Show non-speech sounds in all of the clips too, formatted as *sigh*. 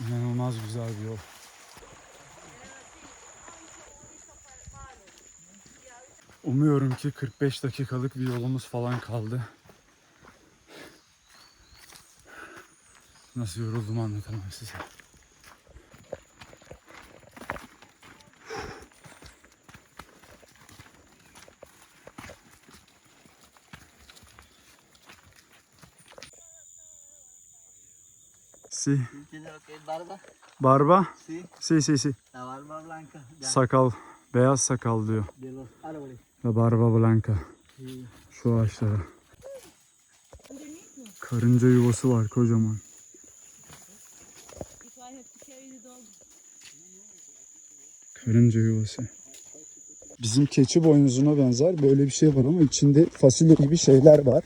İnanılmaz güzel bir yol. Umuyorum ki 45 dakikalık bir yolumuz falan kaldı. Nasıl yorulduğumu anlatamam size. Es barba. barba, Sí, si si si. la barba blanca ya, Sakal, beyaz sakal diyor. de los árboles. Ve barba blanca. Sí. Şu ağaçlara. Karınca yuvası var kocaman. Karınca yuvası. Bizim keçi boynuzuna benzer böyle bir şey var ama içinde fasulye gibi şeyler var.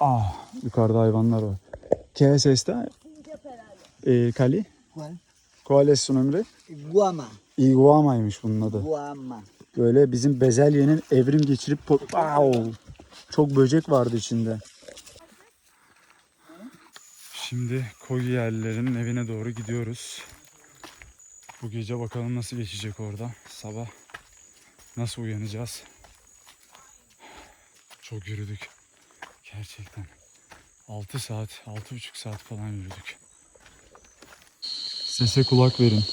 Ah, yukarıda hayvanlar var. ¿Qué es esta? Eh, Cali? ¿Cuál? ¿Cuál es su nombre? Guama. Iguama'ymış bunun adı. Guama. Böyle bizim bezelyenin evrim geçirip Wow! çok böcek vardı içinde. Şimdi koyu yerlilerin evine doğru gidiyoruz. Bu gece bakalım nasıl geçecek orada. Sabah nasıl uyanacağız. Çok yürüdük. Gerçekten. 6 saat, 6,5 saat falan yürüdük. Sese kulak verin.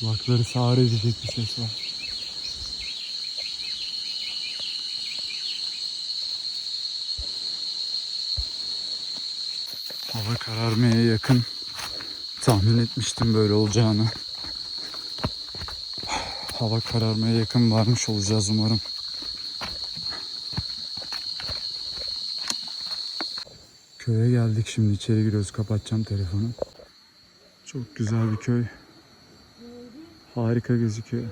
Kulakları sağır edecek bir ses var. Hava kararmaya yakın. Tahmin etmiştim böyle olacağını. Hava kararmaya yakın varmış olacağız umarım. Köye geldik şimdi içeri giriyoruz. Kapatacağım telefonu. Çok güzel bir köy. Harika gözüküyor.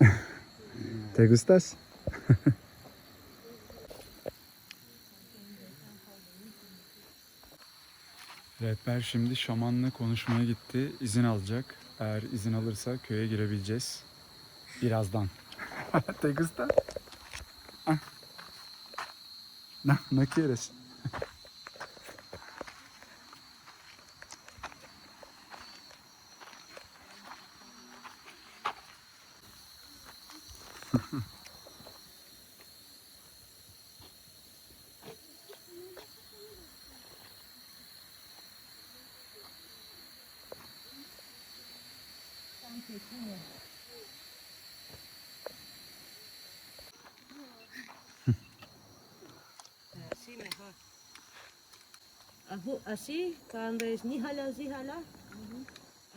*laughs* ¿Te gustas? *laughs* Rehber şimdi şamanla konuşmaya gitti. İzin alacak. Eğer izin alırsa köye girebileceğiz. Birazdan. *laughs* ¿Te gusta? Ah. No, no quieres. Así mejor. Ajú- Así, cuando es ni jala, así jala.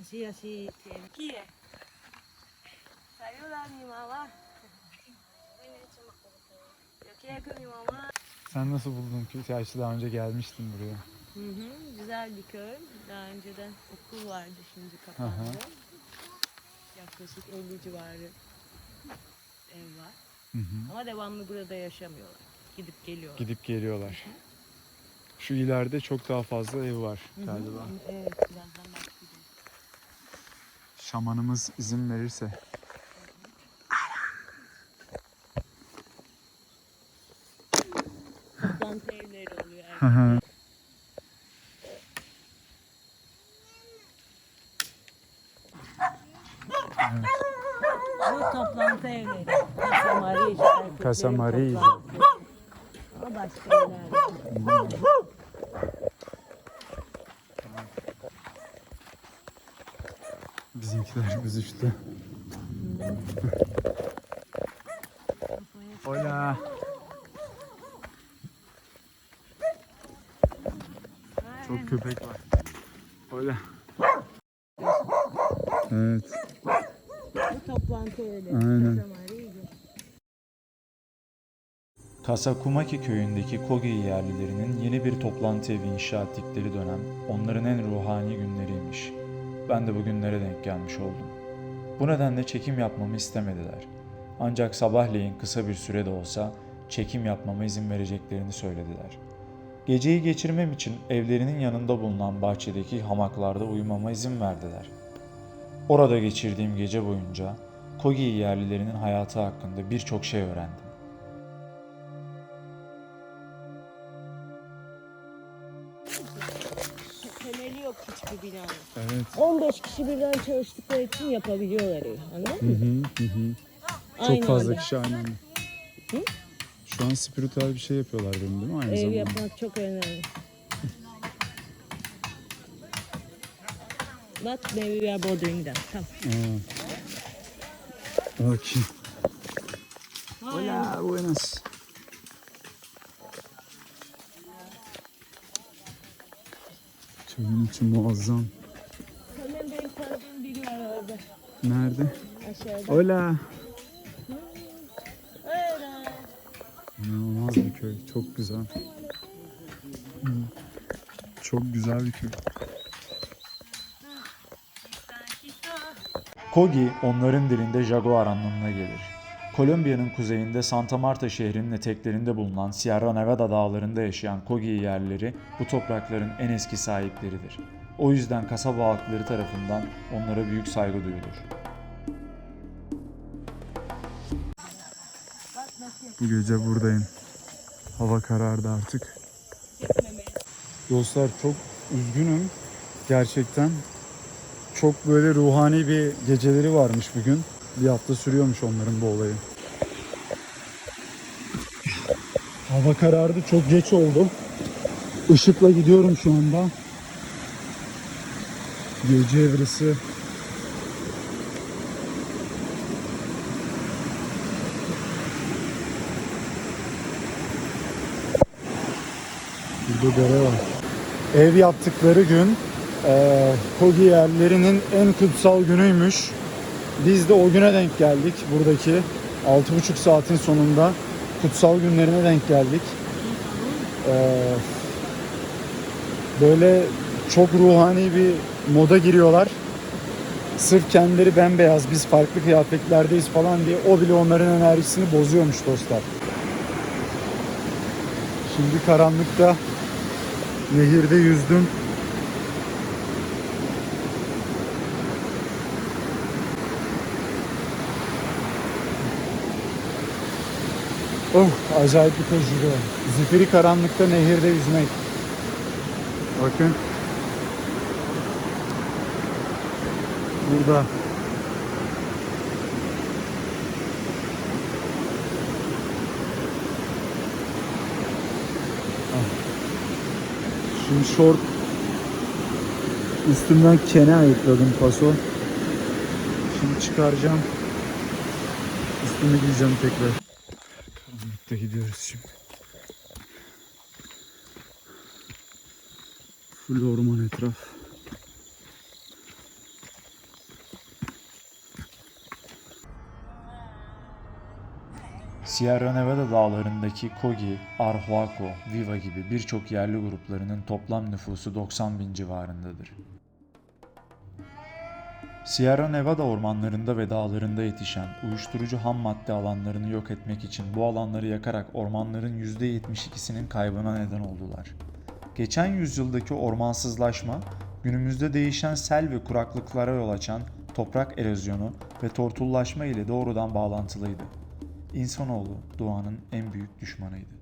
Así, así. Aquí es. Saluda a mi mamá. Yo quiero que mi mamá. Sen nasıl buldun ki? Gerçi daha önce gelmiştin buraya. Hı hı, güzel bir köy. Daha önceden okul vardı şimdi Hı kapandı. hı. Yaklaşık 50 civarı ev var. Hı hı. Ama devamlı burada yaşamıyorlar. Gidip geliyorlar. Gidip geliyorlar. Şu ileride çok daha fazla ev var galiba. Evet, birazdan. Şamanımız izin verirse. Toplantı evleri oluyor. Hı hı. Bu işte. erkeklerin Kasamari. toplantısı. O başka. Bizimkiler büzüştü. Hola. Çok köpek var. Hola. Evet. Bu toplantı evleri. Aynen. Kasakumaki köyündeki Kogi yerlilerinin yeni bir toplantı evi inşa ettikleri dönem onların en ruhani günleriymiş. Ben de bu günlere denk gelmiş oldum. Bu nedenle çekim yapmamı istemediler. Ancak sabahleyin kısa bir süre de olsa çekim yapmama izin vereceklerini söylediler. Geceyi geçirmem için evlerinin yanında bulunan bahçedeki hamaklarda uyumama izin verdiler. Orada geçirdiğim gece boyunca Kogi yerlilerinin hayatı hakkında birçok şey öğrendim. Temeli yok hiçbir binanın. Evet. 15 kişi birden çalıştıkları için yapabiliyorlar evi. Anladın mı? hı hı. hı. Çok Aynı fazla anda. kişi aynı anda. Şu an spiritüel bir şey yapıyorlar benim değil mi aynı Ev zamanda? yapmak çok önemli. But maybe we are bothering them. Come. Aa. Bakayım. Hola, buenas. Köyün içi muazzam. Hemen benim tanıdığım biri var orada. Nerede? Aşağıda. Hola. Öyle. İnanılmaz bir köy. Çok güzel. Çok güzel bir köy. Kogi onların dilinde jaguar anlamına gelir. Kolombiya'nın kuzeyinde Santa Marta şehrinin eteklerinde bulunan Sierra Nevada dağlarında yaşayan Kogi yerlileri bu toprakların en eski sahipleridir. O yüzden kasaba halkları tarafından onlara büyük saygı duyulur. Bu gece buradayım. Hava karardı artık. Dostlar çok üzgünüm. Gerçekten çok böyle ruhani bir geceleri varmış bugün. Bir hafta sürüyormuş onların bu olayı. Hava karardı. Çok geç oldu. Işıkla gidiyorum şu anda. Gece evresi. Burada dere var. Ev yaptıkları gün eee Kogi yerlerinin en kutsal günüymüş. Biz de o güne denk geldik. Buradaki 6,5 saatin sonunda kutsal günlerine denk geldik. Eee, böyle çok ruhani bir moda giriyorlar. Sırf kendileri bembeyaz, biz farklı kıyafetlerdeyiz falan diye o bile onların enerjisini bozuyormuş dostlar. Şimdi karanlıkta nehirde yüzdüm. Oh, acayip bir tecrübe. Zifiri karanlıkta nehirde yüzmek. Bakın. Burada. Şimdi short üstümden kene ayıkladım paso. Şimdi çıkaracağım. Üstümü giyeceğim tekrar. Karanlıkta gidiyoruz şimdi. Full orman etraf. Sierra Nevada dağlarındaki Kogi, Arhuaco, Viva gibi birçok yerli gruplarının toplam nüfusu 90 bin civarındadır. Sierra Nevada ormanlarında ve dağlarında yetişen uyuşturucu ham madde alanlarını yok etmek için bu alanları yakarak ormanların %72'sinin kaybına neden oldular. Geçen yüzyıldaki ormansızlaşma, günümüzde değişen sel ve kuraklıklara yol açan toprak erozyonu ve tortullaşma ile doğrudan bağlantılıydı. İnsanoğlu doğanın en büyük düşmanıydı.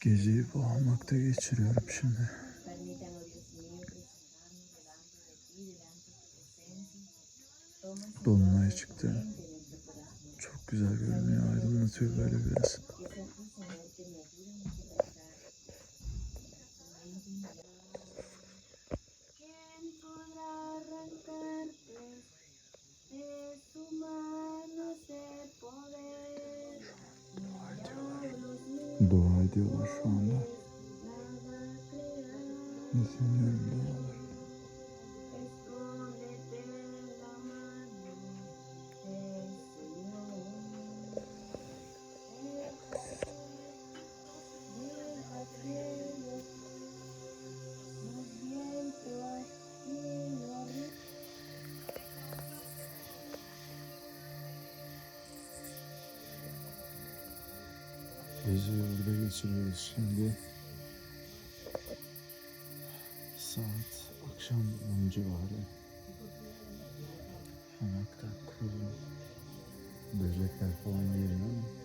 Geceyi bu hamakta geçiriyorum şimdi. Dolunay çıktı. Çok güzel görünüyor, aydınlatıyor böyle biraz. Dua ediyorlar şu anda. Geceyi orada geçiriyoruz şimdi. Saat akşam 10 civarı. Hamakta kuru böcekler falan geliyor.